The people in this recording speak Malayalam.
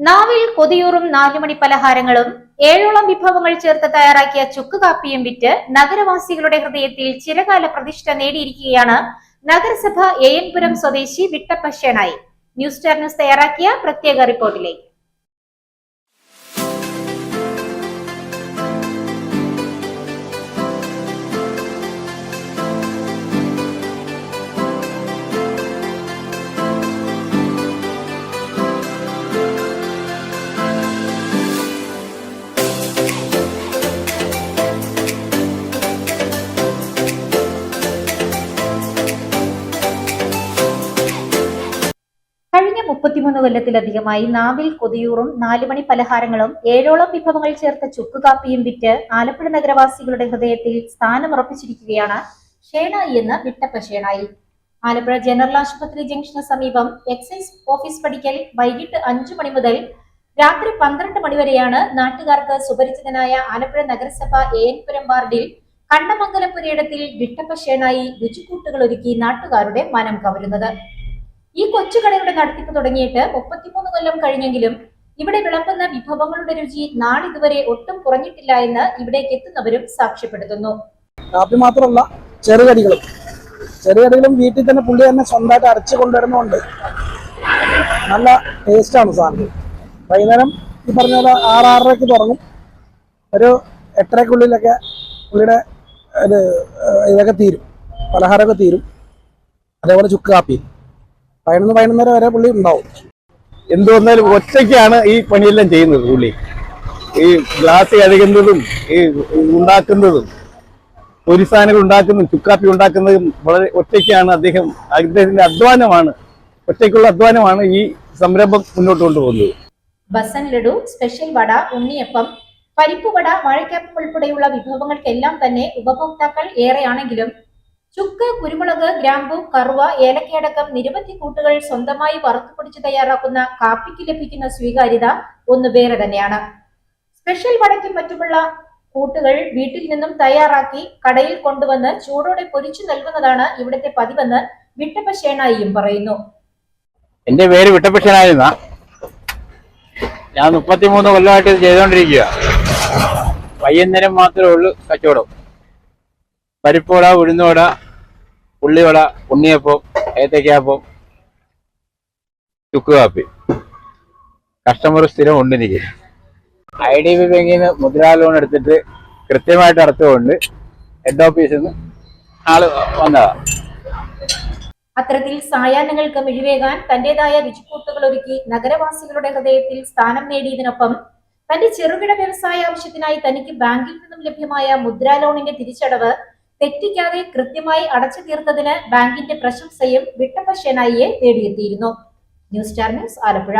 നാവിൽ കൊതിയൂറും നാലുമണി പലഹാരങ്ങളും ഏഴോളം വിഭവങ്ങൾ ചേർത്ത് തയ്യാറാക്കിയ ചുക്ക് കാപ്പിയും വിറ്റ് നഗരവാസികളുടെ ഹൃദയത്തിൽ ചിരകാല പ്രതിഷ്ഠ നേടിയിരിക്കുകയാണ് നഗരസഭ എയൻപുരം സ്വദേശി വിട്ടപ്പ ന്യൂസ് ചാനൽസ് തയ്യാറാക്കിയ പ്രത്യേക റിപ്പോർട്ടിലേക്ക്. കഴിഞ്ഞ മുപ്പത്തിമൂന്ന് കൊല്ലത്തിലധികമായി നാവിൽ കൊതിയൂറും നാലുമണി പലഹാരങ്ങളും ഏഴോളം വിഭവങ്ങൾ ചേർത്ത ചുക്കുകാപ്പിയും വിറ്റ് ആലപ്പുഴ നഗരവാസികളുടെ ഹൃദയത്തിൽ സ്ഥാനമുറപ്പിച്ചിരിക്കുകയാണ് ഷേണായി എന്ന വിട്ടപ്പ ഷേണായി. ആലപ്പുഴ ജനറൽ ആശുപത്രി ജംഗ്ഷന് സമീപം എക്സൈസ് ഓഫീസ് പഠിക്കൽ വൈകിട്ട് അഞ്ചു മണി മുതൽ രാത്രി പന്ത്രണ്ട് മണിവരെയാണ് നാട്ടുകാർക്ക് സുപരിചിതനായ ആലപ്പുഴ നഗരസഭ എയൻപുരം വാർഡിൽ കണ്ണമംഗലം പുരയിടത്തിൽ വിട്ടപ്പ ഷേണായി രുചിക്കൂട്ടുകൾ ഒരുക്കി നാട്ടുകാരുടെ മനം കവരുന്നത്. ഈ കൊച്ചുകടയുടെ നടത്തിപ്പ് തുടങ്ങിയിട്ട് മുപ്പത്തിമൂന്ന് കൊല്ലം കഴിഞ്ഞെങ്കിലും ഇവിടെ വിളമ്പുന്ന വിഭവങ്ങളുടെ രുചി നാളിതുവരെ ഒട്ടും കുറഞ്ഞിട്ടില്ല എന്ന് ഇവിടേക്ക് എത്തുന്നവരും സാക്ഷ്യപ്പെടുത്തുന്നു. കാപ്പി മാത്രമല്ല ചെറുകടികളും. ചെറുകടികളും വീട്ടിൽ തന്നെ പുള്ളി തന്നെ സ്വന്തമായിട്ട് അരച്ച് കൊണ്ടുവരുന്നുണ്ട് നല്ല ടേസ്റ്റാണ് സാധനം. വൈകുന്നേരം ഈ പറഞ്ഞ പോലെ ആറ് ആറരയ്ക്ക് തുടങ്ങും. ഒരു എട്ടരക്കുള്ളിലൊക്കെ പുള്ളിയുടെ ഇത് ഇതൊക്കെ തീരും. പലഹാരമൊക്കെ തീരും. അതേപോലെ ചുക്ക് കാപ്പി. പതിനൊന്ന് പതിനൊന്നര വരെ പുള്ളി ഉണ്ടാവും. എന്ത് വന്നാലും ഒറ്റയ്ക്കാണ് ഈ പണിയെല്ലാം ചെയ്യുന്നത് പുള്ളി. ഈ ഗ്ലാസ് കഴുകുന്നതും ഈ ഉണ്ടാക്കുന്നതും ഒരു സാധനങ്ങൾ ഉണ്ടാക്കുന്നതും ചുക്കാപ്പി ഉണ്ടാക്കുന്നതും വളരെ ഒറ്റയ്ക്കാണ് അദ്ദേഹം അദ്ദേഹത്തിന്റെ അധ്വാനമാണ് ഒറ്റയ്ക്കുള്ള അധ്വാനമാണ് ഈ സംരംഭം മുന്നോട്ട് കൊണ്ടുപോകുന്നത്. ബസൻ ലഡു സ്പെഷ്യൽ വട ഉണ്ണിയപ്പം പരിപ്പുവട വാഴക്കാപ്പ് ഉൾപ്പെടെയുള്ള വിഭവങ്ങൾക്കെല്ലാം തന്നെ ഉപഭോക്താക്കൾ ഏറെയാണെങ്കിലും ചുക്ക് കുരുമുളക് ഗ്രാമ്പു കറുവ ഏലക്കയടക്കം നിരവധി കൂട്ടുകൾ സ്വന്തമായി വറുത്തുപൊടിച്ച് തയ്യാറാക്കുന്ന കാപ്പിക്ക് ലഭിക്കുന്ന സ്വീകാര്യത ഒന്ന് വേറെ തന്നെയാണ്. സ്പെഷ്യൽ വടയ്ക്കും മറ്റുമുള്ള കൂട്ടുകൾ വീട്ടിൽ നിന്നും തയ്യാറാക്കി കടയിൽ കൊണ്ടുവന്ന് ചൂടോടെ പൊരിച്ചു നൽകുന്നതാണ് ഇവിടുത്തെ പതിവെന്ന് വിട്ടപ്പ ഷേണായിയും പറയുന്നു. എന്റെ പേര് വിട്ടപ്പക്ഷനായിരുന്ന ഞാൻ മുപ്പത്തിമൂന്ന് കൊല്ലമായിട്ട് ഇത് വൈകുന്നേരം മാത്രമേ ഉള്ളൂ കച്ചവടം. പരിപ്പോട ഉഴുന്നുവട ഉള്ളിവട ഉണ്ണിയപ്പം ഏത്തയ്ക്കാപ്പം ചുക്ക് കാപ്പി. കസ്റ്റമർ സ്ഥിരം ഉണ്ട് എനിക്ക്. ഐ ഡി ബി ബാങ്കിൽ നിന്ന് മുദ്രാ ലോൺ എടുത്തിട്ട് കൃത്യമായിട്ട് അടച്ചുകൊണ്ട് ഹെഡ് ഓഫീസിൽ നിന്ന് ആൾ വന്നതാ. അത്തരത്തിൽ സായാഹ്നങ്ങൾക്ക് മിഴിവേകാൻ തന്റേതായ രുചിക്കൂട്ടുകൾ ഒരുക്കി നഗരവാസികളുടെ ഹൃദയത്തിൽ സ്ഥാനം നേടിയതിനൊപ്പം തന്റെ ചെറുകിട വ്യവസായ ആവശ്യത്തിനായി തനിക്ക് ബാങ്കിൽ നിന്നും ലഭ്യമായ മുദ്രാ ലോണിന്റെ തിരിച്ചടവ് തെറ്റിക്കാതെ കൃത്യമായി അടച്ചു തീർത്തതിന് ബാങ്കിന്റെ പ്രശംസയും വിട്ടപ്പ ഷെനായിയെ തേടിയെത്തിയിരുന്നു ന്യൂസ് സ്റ്റാർ ന്യൂസ് ആലപ്പുഴ.